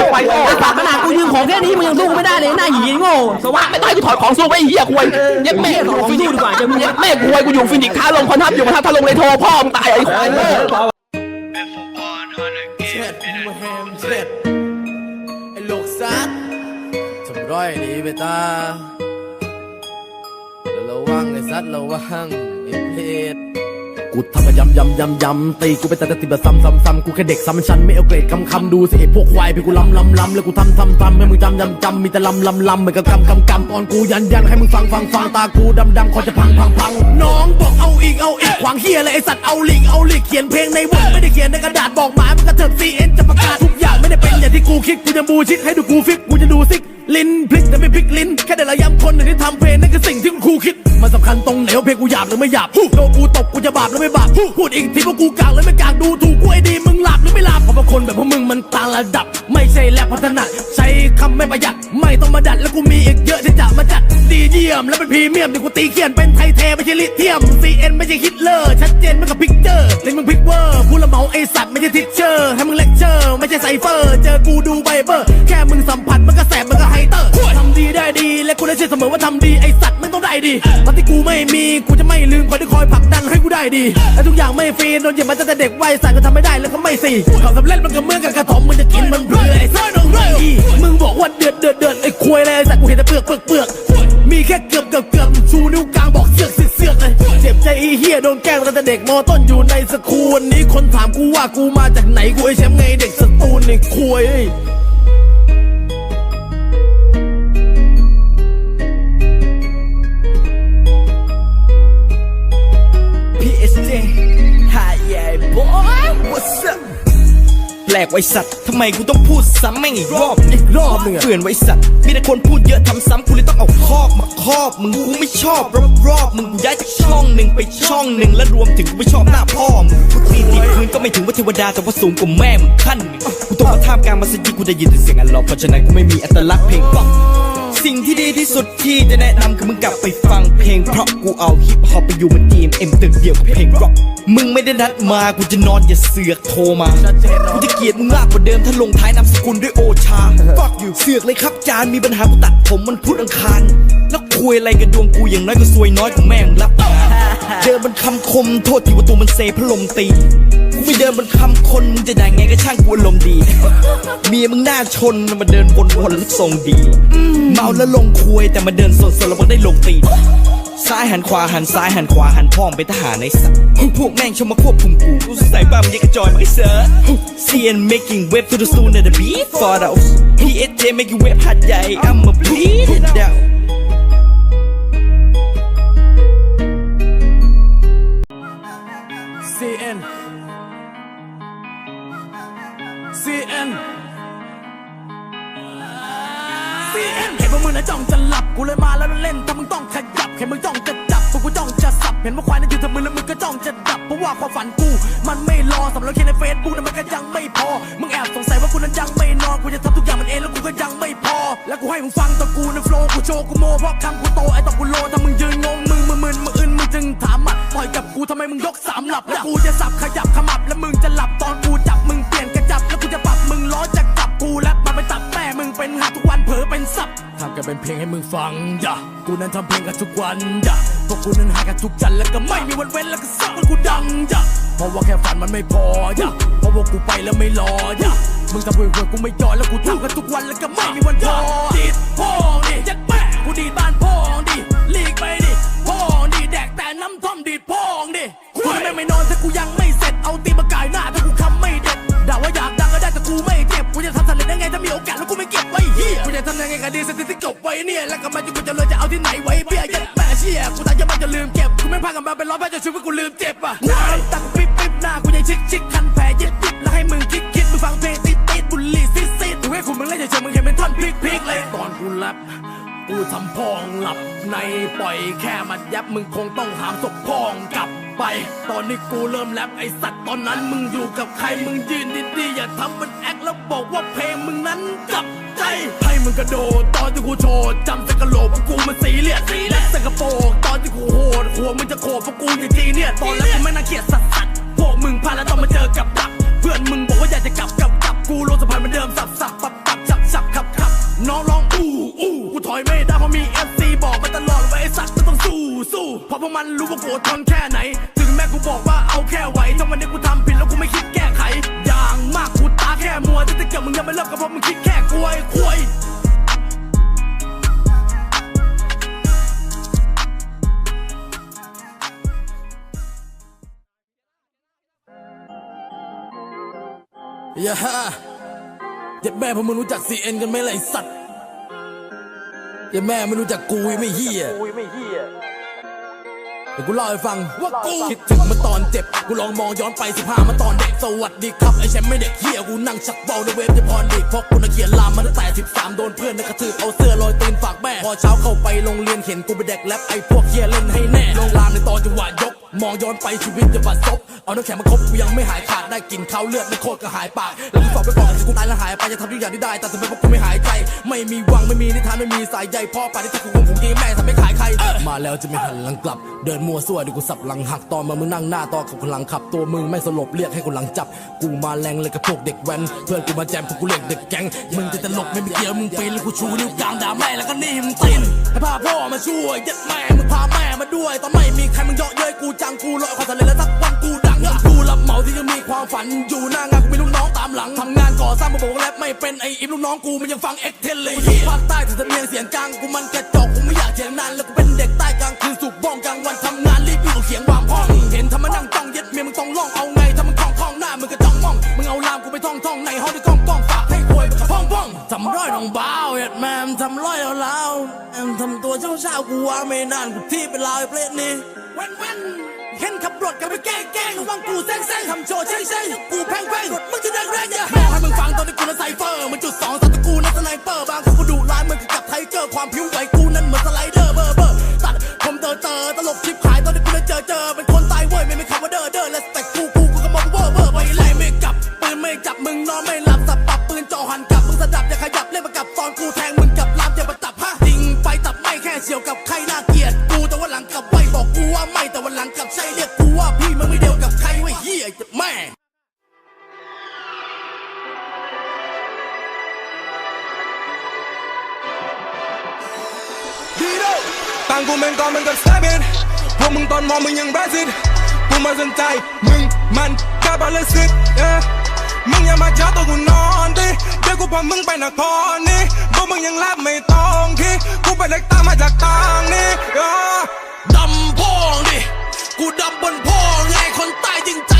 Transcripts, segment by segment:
ยแหมควยควยไอ้สัตว์ขนาดกูยืมของแค่นี้มึงยังสู้ไม่ได้เลยหน้าหีโง่สวะไม่ต้องให้กูถอดของสู้ไปเฮียควยเย็บแม่ของฟินิกดีกว่าจะมึงเย็บแม่ควยกูอยู่ฟินิกท้าลงพันทับอยู่พันทับท้าลงเลยโทรพ่อมึงตายไอ้ควายเช็ดมาแฮมเช็ดไอ้ลูกซัดทำร้อยดีไปตาแล้วระวังไอ้ซัดระวังไอ้เพศ กูทำมายำยำยำยำตีกูไปแต่ติแบบซ้ำซ้ำซ้ำกูแค่เด็กซ้ำชั้นไม่เอาเกรดคำคำดูสิไอ้พวกควายพี่กูล้ำล้ำล้ำแล้วกูทำทำทำให้มึงจำจำจำมีแต่ล้ำล้ำล้ำเหมือนกับกำกำกำตอนกูยันยันให้มึงฟังฟังฟังตากูดำดำคอจะพังพังพังน้องบอกเอาอีกเอาอีกขวางเฮียเลยไอสัตว์เอาลิกเอาลิกเขียนเพลงในวงไม่ได้เขียนในกระดาษบอกหมามันกระเถิบซีเอ็นจะประกาศทุกอย่างไม่ได้เป็นอย่างที่กูคิดกูจะบูชิดให้ดูกูฟิกกูจะดูซิกลิ้นพลิกแต่ไม่พลิกลิ้นแค่แต่ละย้ำคนหนึ่งที่ทำเพ คิดมันสำคัญตรงไหนว่าเพลงกูหยาบหรือไม่หยาบฮู้โดนกูตบกูจะบาปหรือไม่บาปพูดอีกทีว่ากูกลางหรือไม่กลางดูถูกกูไอ้ดีมึงหลับหรือไม่หลับเพราะว่าคนแบบพวกมึงมันต่างระดับ ไม่ใช่แลบพัฒนาใช้คำไม่ประหยัดไม่ต้องมาดัดแล้วกูมีอีกเยอะที่จะมาจัดดีเยี่ยมและเป็นพรีเมียมที่กูตีเขียนเป็นไทยเทไม่ใช่ลิเทียม CN ไม่ใช่ฮิตเลอร์ชัดเจนไม่กับพิกเจอร์เล่นมึงพิกเวอร์พูดละเมาไอสัตว์ไม่ใช่ทิชเชอร์ให้มึงเลคเชอร์ไม่ใช่ไซเฟอร์ เจอกูดูไบเบอร์ แค่มึงสัมผัสมันก็ ได้เชื่อเสมอว่าทำดีไอสัตว์มันต้องได้ดีตอนที่กูไม่มีกูจะไม่ลืมคนที่คอยผลักดันให้กูได้ดีและทุกอย่างไม่ฟรีโดนเหยียบมาตั้งแต่เด็กวัยสัตว์ก็ทำไม่ได้แล้วก็ไม่สี่ควาสำเร็จมันก็เมื่อกับกระถมมึงจะกินมันเบื่อไอ้สัตว์อีมึงบอกว่าเดือดเดือดเดือดไอ้ควยเลยไอ้สัตว์กูเห็นแต่เปลือกเปลือกเปลือกมีแค่เกือบเกือบเกือบชูนิ้วกลางบอกเสือกเสือกเสือเลยเจ็บใจไอ้เฮียโดนแกล้งตั้งแต่เด็กมอต้นอยู่ในสกูวันนี้คนถามกูว่ากูมาจากไหนกูไอ้แชมป์ไงเด็กสตูลไอ้ควย What's up แปลกไว้สัตว์ทำไมกูต้องพูดซ้ำแม่งอีกรอบอีกรอบหนึ่งอะเปื่อนไว้สัตว์มีแต่คนพูดเยอะทำซ้ำกูเลยต้องเอาคอกมาครอบ มึงกูไม่ชอบรอบรอบมึงกูย้ายจากช่องหนึ่งไปช่องหนึ่งและรวมถึงกูไม่ชอบหน้าพ่อมึงกูตีตีพื้นก็ไม่ถึงว่าเทวดาแต่ว่าสูงกว่าแม่มึงขั้นหนึ่งกูต้องมาท่ามกลางมัสยิดกูได้ยินแต่เสียงอัลลอฮ์เพราะฉะนั้นกูไม่มีอัตลักษณ์เพลงฟัง สิ่งที่ดีที่สุดที่จะแนะนำคือมึงกลับไปฟังเพลงเพราะกูเอาฮิปฮอปไปอยู่มัน DMM ตึกเดียวกับเพลงร็อกมึงไม่ได้นัดมากูจะนอนอย่าเสือกโทรมากูจะเกลียดมึงมากกว่าเดิมถ้าลงท้ายนามสกุลด้วยโอชา fuck you เสือกเลยครับจานมีปัญหากูตัดผมมันพุธอังคารแล้วคุยอะไรกับดวงกูอย่างน้อยก็ซวยน้อยกว่าแม่งรับเดินบนคำคมโทษที่ว่าตัวมันเซพลมตี ไม่เดินบนคำคนมึงจะได้ไงก็ช่างกูอารมณ์ดี เมียมึงหน้าชนมาเดินวนๆแล้วทรงดี เมาแล้วลงคุยแต่มาเดินสดๆแล้วมันได้ลงตีนซ้ายหันขวาหันซ้ายหันขวาหันพ่อมไปทหารในสัตว์พวกแม่งชมมาควบคุมกูกูใส่บ้ามนยังกระจอยมาให้เสิร์ช CN making web to the soon at the beat for those PSJ making web หัดใหญ่ I'm a bleed it down เห็นว่ามึงน่ะจ้องจะหลับกูเลยมาแล้วเล่นถ้ามึงต้องขยับเห็นมึงจ้องจะจับพวกกูจ้องจะสับเห็นว่าควายนั่นยืนทำมือแล้วมึงก็จ้องจะดับเพราะว่าความฝันกู มันไม่รอสำหรับแค่ในเฟซบุ๊กนั้นมันก็ยังไม่พอมึงแอบสงสัยว่ากูนั้นยังไม่นอนกูจะทำทุกอย่างมันเองแล้วกูก็ยังไม่พอ แล้วกูให้มึงฟังตะกูในโฟล์กูโชว์กูโมเพราะคำกูโตไอ้ตอกูโลถ้ามึงยืนงงมึงมึนมึนมึงอึนมึงจึงถามอะปล่อยกับกูทำไมมึงยกสามหลับแล้วกูจะสับขยับขมับแล้วมึงจะหลับตอนกูจับมึงเปลี่ยนกระจับแล้วกูจะปรับ เผลอเป็นสับทำกันเป็นเพลงให้มึงฟังอย่ากูนั้นทำเพลงกันทุกวันอย่าพวกกูนั้นหากันทุกจันทร์แล้วก็ไม่มีวันเว้นแล้วก็สักวันกูดังอย่าเพราะว่าแค่ฝันมันไม่พออย่าเพราะว่ากูไปแล้วไม่รออย่ามึงทำเพื่อกูไม่ยอมแล้วกูทำกันทุกวันแล้วก็ไม่มีวันพอดีดพ่องดิยัดแม่กูดีดบ้านพ่องดิลีกไปดิพ่องดิแดกแต่น้ำท่อมดีดพ่องดิกูจะไม่ไม่นอนถ้ากูยัง ทำยังไงก็ดีสถิติจบไว้เนี่ย แล้วก็มันจะกูจะเลยจะเอาที่ไหนไว้เบี้ยยัดแม่เชี่ยกูตายยังไม่จะลืมเก็บ กูไม่พากันมาเป็นร้อยแพ้จะช่วยกูลืมเจ็บอะน้ำตักปิ๊บปิ๊บหน้ากูยังชิกชิกคัน กูทำพองหลับในปล่อยแค่มัดยับมึงคงต้องหามศพพองกลับไป ตอนนี้กูเริ่มแรปไอสัตว์ตอนนั้นมึงอยู่กับใครมึงยืนดีๆอย่าทำมันแอคแล้วบอกว่าเพลงมึงนั้นกลับใจให้มึงกระโดดตอนที่กูโชว์จำสกะโหลกกกูมันสีเลียดและสกะโปรกตอนที่กูโหดหัวมึงจะโขกพวกกูอย่างจีเนี่ยตอนแรก ย่าฮะเจ็บแม่พวกมึงรู้จักซีเอ็นกันไหมล่ะไอสัตว์อย่าแม่ไม่รู้จักกูไม่เฮียเดี๋ยวกูเล่าให้ฟังว่ากูคิดถึงมาตอนเจ็บ กูลองมองย้อนไป15มาตอนเด็กสวัสดีครับไอ้แชมป์ไม่เด็กเฮียกูนั่งชักเบาในเวฟจะพรเด็กเพราะกูน่ะเขียนลามมาตั้งแต่ 13 โดนเพื่อนในกระทืบเอาเสื้อลอยตีนฝากแม่ พอเช้าเข้าไปโรงเรียนเห็นกูไปเด็กแรปไอ้พวกเฮียเล่นให้แน่ลงลาม องย้อนไปชีวิตจะบัดซบเอาน้ำแข็งมาคบกูยังไม่หายขาดได้กลินข้าวเลือดไม่โคตรก็หายปากแล้วกูสอบไปบอกกับกูตายแล้วหายไปจะทำทุกอย่างที่ได้ แต่ทำไมพวกกูไม่หายใจ ไม่มีวังไม่มีนิทานไม่มีสายใยพ่อป่าที่กูคงคงดีแม่ทำไม่ขายใคร มาแล้วจะไม่หันหลังกลับ เดินมัวซั่วเดี๋ยวกูสับหลังหักตอนมามึงนั่งหน้าตอนขับคนหลังขับ ตัวมึงไม่สลบเรียกให้คนหลังจับ กูมาแรงเลยกับพวกเด็กแว้นเพื่อนกูมาแจมพวกกูเรียกเด็กแก๊งมึงจะตลกไม่มีเกี่ยวมึงปีนแล้วกูชูนิ้วกลางด่าแม่แล้วก็นี่มึงตีนให้พาพ่อมาช่วยยัดแม่มึงพาแม่มาด้วยตอนไม่มีใครมึงเยาะเย้ยกูจังกูลอยความสำเร็จแล้วสักวันกูดังกูรับเหมาที่จะมีความฝันอยู่หน้างานกูมีลูกน้องตามหลังทำงานก่อสร้างมาบอกว่าแรปไม่เป็นไอ้อิมลูกน้องกูมันยังฟังเอ็กเทนเลยอยู่ภาคใต้ถึงสำเนียงเสียงกลางกูมันกระจอกกูไม่อยากเถียงนานแล้วกูเป็นเด็กใต้กลางคืนสูบบ้องกลางวันทำงานรีบอยู่เสียงวางห้องเห็นทำมานั่งจ้องเย็ดเมียมึงต้องล่องเอาไงถ้ามึงคล่องคล่องหน้ามึงก็จ้องมองมึงเอาลามกูไปท่องท่องในห้องที่กล้องกล้องฝากให้ควยพ่องพ่องทำร้อยน้องบ้าวเอ็ดแมมทำร้อยเอาแล้วแอมทำตัวเช้าเช้าๆกูว่าไม่นานกูที่เป็นลาวไอ้เปรตนี่เว้นเว้นเห็นขับรถกันไปแก้ ต่างกูแม่งก่อนมันกับสไตล์เบนพวกมึงตอนมองมึงยังแบสิตกูไม่สนใจ มึงมันกาบาเลสิตเอ้มึงอย่ามาเจ้าตัวกูนอนดิเดี๋ยวกูพามึงไปนครนี่พวกมึงยังรับไม่ต้องที่กูไปเล็กตามมาจากต่างนี่ดำพองดิ กูดำบนพองไงคนใต้จริงใจ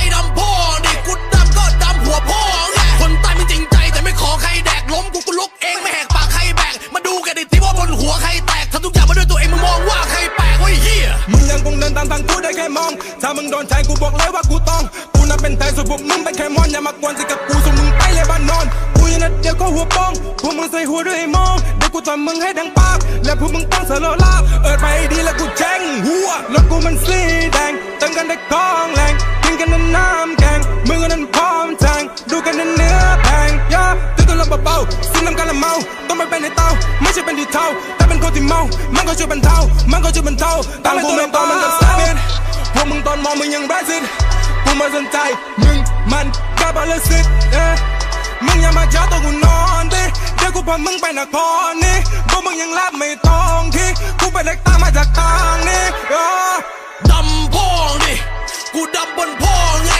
อมึงให้ดังปากและพวกมึงต้องเสลลาบเอิดไปดีแล้วกูแจ้งหัวรถกูมันสีแดงเติมกันได้กองแรงกินกันนั้นน้ำแกงมึงก็นั้นพร้อมแทงดูกันนั้นเนื้อแพงย่าตื้อตัวลำเบาๆซื้อน้ำกันละเมาต้องไม่เป็นในเตาไม่ใช่เป็นที่เท่าแต่เป็นคนที่เมามันก็ช่วยบรรเทามันก็ช่วยบรรเทาต่างกูไม่ตอนมันกับสไตล์เบนพวกมึงตอนมองมึงยังแบสิดกูไม่สนใจมึงมันกาบาเลสิตเอ้ มึงอย่ามาเจ้าตัวกูนอนดิ เดี๋ยวกูพามึงไปนครนี่พวกมึงยังรับไม่ต้องที่กูไปเล็กตามมาจากต่างนี่เออดำพ่องดิ กูดำบนพ่องไง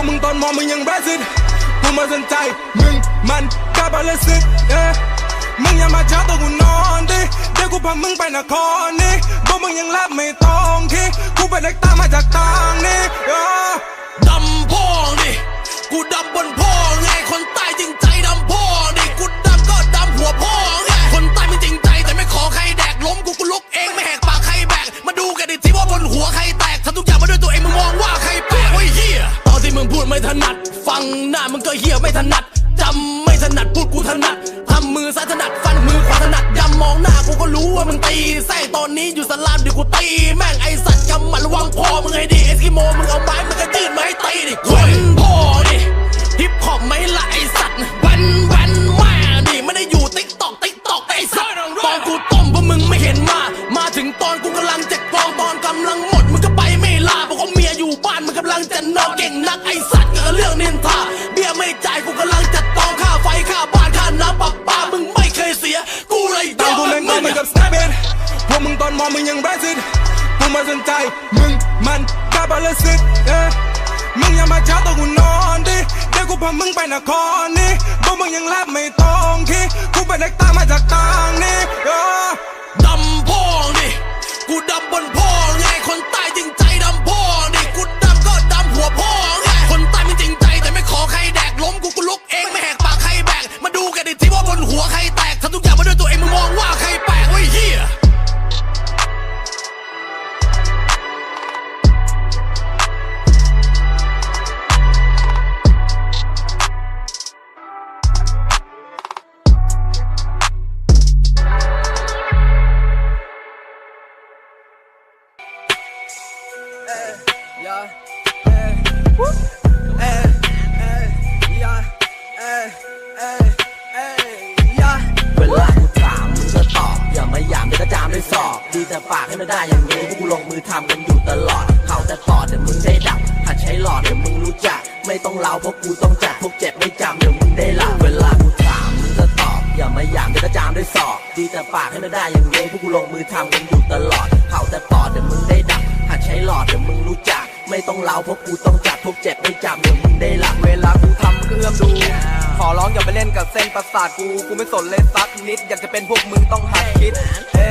วกมึงตอนมองมึงยังแบสิดกูไม่สนใจมึงมันกาบาลสิตเอ๊มึงอย่ามาจ้าตัวกูนอนดิ เดี๋ยวกูพามึงไปนครนี่พวกมึงยังรับไม่ต้องที่กูเป็นเด็กตามาจากต่างนี่ดำพ่องดิกูดำบนพ่อไงคนใต้จริงใจ ตอนมองมึงยังแบซิดกูมาสนใจมึงมันกาบาลสิตเอมึงอย่ามาเช้าตัวกูนอนดิเดี๋ยวกูพามึงไปนครนี่พวกมึงยังรับไม่ต้องที่กูเป็นเด็กตามมาจากต่างนี่ เวลากูถามมึงก็ตอบ อย่ามาหยามเดี๋ยวก็จามด้วยสอบดีแต่ปากให้มันได้อย่างนี้พวกกูลงมือทำกันอยู่ตลอด เขาแต่ต่อเดี๋ยวมึงได้ดับหัดใช้หลอดเดี๋ยวมึงรู้จัก ไม่ต้องเล่าเพราะกูต้องจัดพวกเจ็บไม่จำเดี๋ยวมึงได้หลับเวลากูถามมึงก็ตอบ อย่ามาหยามเดี๋ยวก็จามด้วยสอบดีแต่ปากให้มันได้อย่างนี้พวกกูลงมือทำกันอยู่ตลอด เขาแต่ต่อเดี๋ยวมึง ใช้หลอดเดี๋ยวมึงรู้จัก ไม่ต้องเล่าเพราะกูต้องจัดพวกเจ็บไม่จำเดี๋ยวมึงได้หลับเวลากูทำเอื้อมดู ขอร้องอย่าไปเล่นกับเส้นประสาทกู กูไม่สนเลยสักนิด อยากจะเป็นพวกมึงต้องหัดคิด เอ้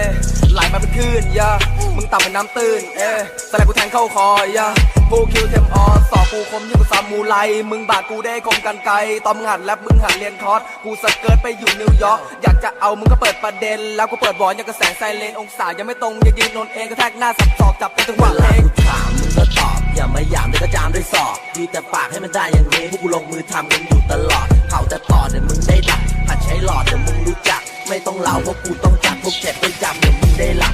ไหลมาเป็นคลื่นยามึงต่ำเป็นน้ำตื้น เอ้สลด์กูแทงเข้าคอยาผู้คิวเทมออสอกกูคมยิ่งกว่าซามูไร มึงบาดกูได้คมกันไกลตอมงหัดแรปมึงหัดเรียนคอร์สกูสเกิร์ตไปอยู่นิวยอร์กอยากจะเอามึงก็เปิดประเด็น แล้วกูเปิดบอลอย่างกระแสงไซเรนองศายังไม่ตรงย่ายืนนนเองกระแทกหน้าสับศอกจับเป็นจังหวะเวเพลางกูถามมึงก็ตอบ อย่ามาหยามเดี๋ยวก็จามด้วยสอบดีแต่ปากให้มันได้อย่างนี้พวกกูลงมือทำกันอยู่ตลอด เขาแต่ต่อเดี๋ยวมึงได้ดับหัดใช้หลอดเดี๋ยวมึงรู้จัก ไม่ต้องเล่าเพราะกูต้องจัดพวกเจ็บไม่จำเดี๋ยวมึงได้หลับ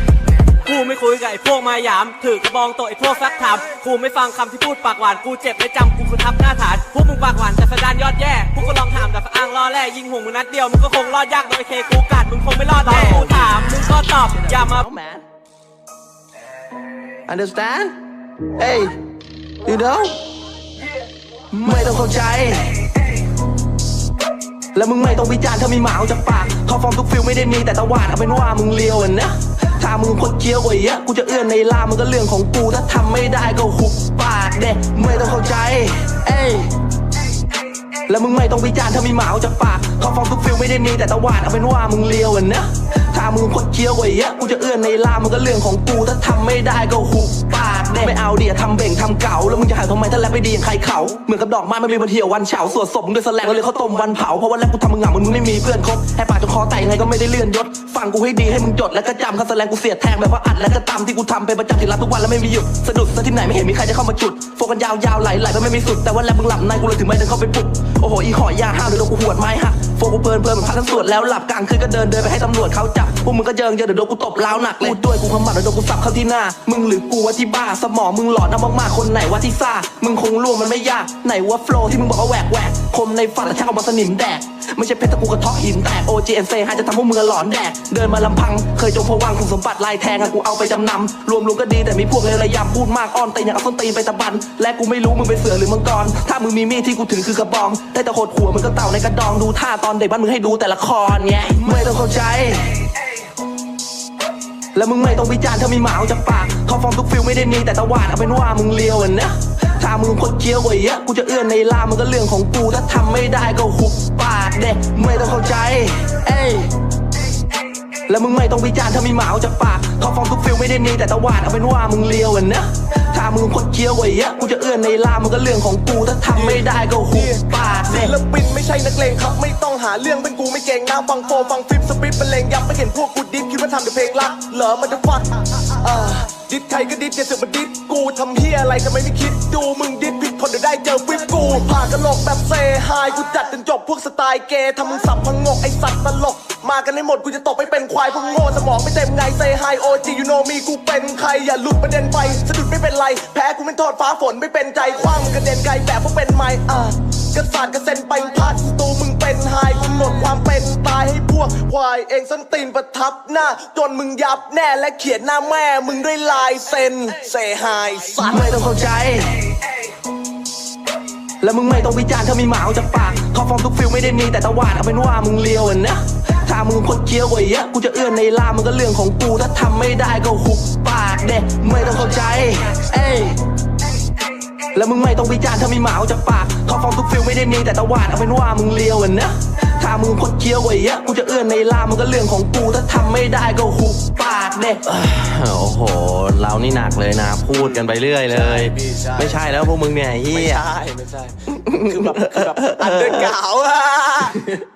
กูไม่คุยกับไอ้พวกมายาม ถือกระบองโตะไอ้พวกซักถามกูไม่ฟังคำที่พูดปากหวาน กูเจ็บไม่จำกูคือทับหน้าฐาน พวกมึงปากหวานแต่สดานยอดแย่พวกก็ลองถามแต่อ้างล่อแร่ยิงห่วงมึงนัดเดียวมึงก็คงรอดยากโดยเคกูกัดมึงคงไม่รอดแน่กูถามมึงก็ตอบอย่ามา Understand? Hey, you know? ไม่ต้องเข้าใจ แล้วมึงไม่ต้องวิจารณ์ถ้ามีหมาออกจากปากเขาฟอร์มทุกฟิลไม่ได้มีแต่ตะวาดเอาเป็นว่ามึงเลียวอะนะถ้ามึงพดเคี้ยวกว่าเยอะกูจะเอื้อนในลามันก็เรื่องของกูถ้าทำไม่ได้ก็หุบปากเด็ไม่ต้องเข้าใจ เอ้ยแล้วมึงไม่ต้องวิจารณ์ถ้ามีหมาออกจากปากเขาฟอร์มทุกฟิลไม่ได้มีแต่ตะวาดเอาเป็นว่ามึงเลียวอะนะถ้ามึงพดเคี้ยวกว่าเยอะกูจะเอื้อนในลามันก็เรื่องของกูถ้าทำไม่ได้ก็หุบปาก ไม่เอาเดียทำเบ่งทำเก่าแล้วมึงจะหาทำไมถ้าแรปไม่ดีอย่างใครเขาเหมือนกับดอกไม้มันมีวันเหี่ยววันเฉาสวดศพมึงด้วยแสลงแล้วเลยเขาต้มวันเผาเพราะว่าแรปกูทำมึงเหงามึงไม่มีเพื่อนคบให้ปากจนคอแตกยังไงก็ไม่ได้เลื่อนยศฟังกูให้ดีให้มึงจดแล้วก็จำคำแสลงกูเสียดแทงแบบว่าอัดแล้วก็ตำที่กูทำเป็นประจำที่รับทุกวันแล้วไม่มีหยุดสะดุดซะที่ไหนไม่เห็นมีใครจะเข้ามาจุดโฟกันยาวๆไหลไหลๆก็ไม่มีสุดแต่ว่าแรปมึงหลับในกูเลยถึงไม่เดินเข้าไปปลุกโอ้โหอีหอยยาห้าวเดี๋ยวกูหวดไม้หักโฟกูเพลินเพลินเหมือนพักทั้งสวดแล้วหลับกลางคืนก็เดินเดินไปให้ตำรวจเขาจับพวกมึงก็เยิงเยิงเดี๋ยวโดนกูตบเล้าหนักเลยพูด้วยกูขมัดเดี๋ยวโดนกูสับเข้าที่หน้ามึงหรือกูว่าที่บ้าสหมอมึงหลอนเอามากๆคนไหนว่าที่ซ่า มึงคงรู้ว่ามันไม่ยาก ไหนว่าโฟล์ที่มึงบอกว่าแหวกแหวกคมในฝันแต่ช่างเอามาสนิมแดก ไม่ใช่เพชรตะกูกระเทาะหินแตก OGNC ให้จะทำพวกมึงหลอนแดก เดินมาลำพัง เคยจงพวังคุณสมบัติลายแทงอะกูเอาไปจำนำรวมรวมก็ดีแต่มีพวกเลวระยำพูดมากอ้อนตีนอยากเอาส้นตีนไปตะบัน และกูไม่รู้มึงเป็นเสือหรือมังกร ถ้ามึงมีมีดที่กูถึงคือกระบอง ได้แต่โคดหัวมึงก็เต่าในกระดองดูท่าตอนเด็กบ้านมึงให้ดูแต่ละครไงไม่ต้องเข้าใจ แล้วมึงไม่ต้องวิจารณ์ถ้ามีหมาออกจากปากเขาฟอร์มทุกฟิลไม่ได้มีแต่ตะวาดเอาเป็นว่ามึงเลียวนะถ้ามึงคดเคี้ยวกว่าเยอะกูจะเอื้อนในลามันก็เรื่องของกูถ้าทำไม่ได้ก็หุบปากเด็ไม่ต้องเข้าใจ เอ้ย แล้วมึงไม่ต้องวิจารณ์ถ้ามีหมาออกจากปากเขาฟอร์มทุกฟิลไม่ได้มีแต่ตะวาดเอาเป็นว่ามึงเลียวอะนะถ้ามึงคนเคี้ยวไว้เยอะกูจะเอื้อนในลามันก็เรื่องของกูถ้าทำไม่ได้ก็หุบปากศิลปินไม่ใช่นักเลงครับ ไม่ต้องหาเรื่องเป็นกูไม่เก่งนะฟังโฟฟังฟิปสปิปเป็นเลงยับไม่เห็นพวกกูดิฟคิดว่าทำแต่เพลงรักเหรอมันจะฟัดอ่าดิฟใครก็ดิฟอย่าเสือกมาดิฟกูทำเฮียอะไรทำไมไม่คิดดูมึงดิฟผิดคนเดี๋ยวได้เจอวิปกูผ่ากระโหลกแบบเซฮายกูจัดจนจบพวกสไตล์เกย์ทำมึงสับพังงกไอสัตว์ตลก มากันให้หมดกูจะตบไปเป็นควายพวกโง่สมองไม่เต็มไงเซฮายโอจียูโนมีกูเป็นใครอย่าหลุดประเด็นไปสะดุดไม่เป็นไร แพ้กูไม่โทษฟ้าฝนไม่เป็นใจคว้างกระเด็นไกลแบบพวกเป็นไม้อะกระสานกระเซ็นไปพัดตูมึงเป็นไฮกูหมดความเป็นตายให้พวกควายเองส้นตีนประทับหน้าจนมึงยับแน่และเขียนหน้าแม่มึงด้วยลายเซ็นเซฮายสัตว์ไม่ต้องเข้าใจแล้วมึงไม่ต้องวิจารณ์ถ้ามีหมาออกจากปากเขาฟอร์มทุกฟิลไม่ได้มีแต่ตะวาดเอาเป็นว่ามึงเลียวอนะ มึงคนเคี้ยวไว้เยอะกูจะเอื้อนในลามมันก็เรื่องของกู ถ้าทำไม่ได้ก็หุบปากเด็ไม่ต้องเข้าใจ เอ้ยแล้วมึงไม่ต้องวิจารณ์ถ้ามีหมาออกจากปากเขาฟอร์มทุกฟิลไม่ได้มีแต่ตะวาดเอาเป็นว่ามึงเลียวอะนะถ้ามึงคนเคี้ยวไว้เยอะกูจะเอื้อนในลามมันก็เรื่องของกู ถ้าทำไม่ได้ก็หุบปากเด็โอ้โห เรานี่หนักเลยนะ พูดกันไปเรื่อยเลย ไม่ใช่แล้วพวกมึงเนี่ยเฮีไม่ยใช่ ไม่ใช่ คือแบบคือแบบอันเดอร์กาวอะ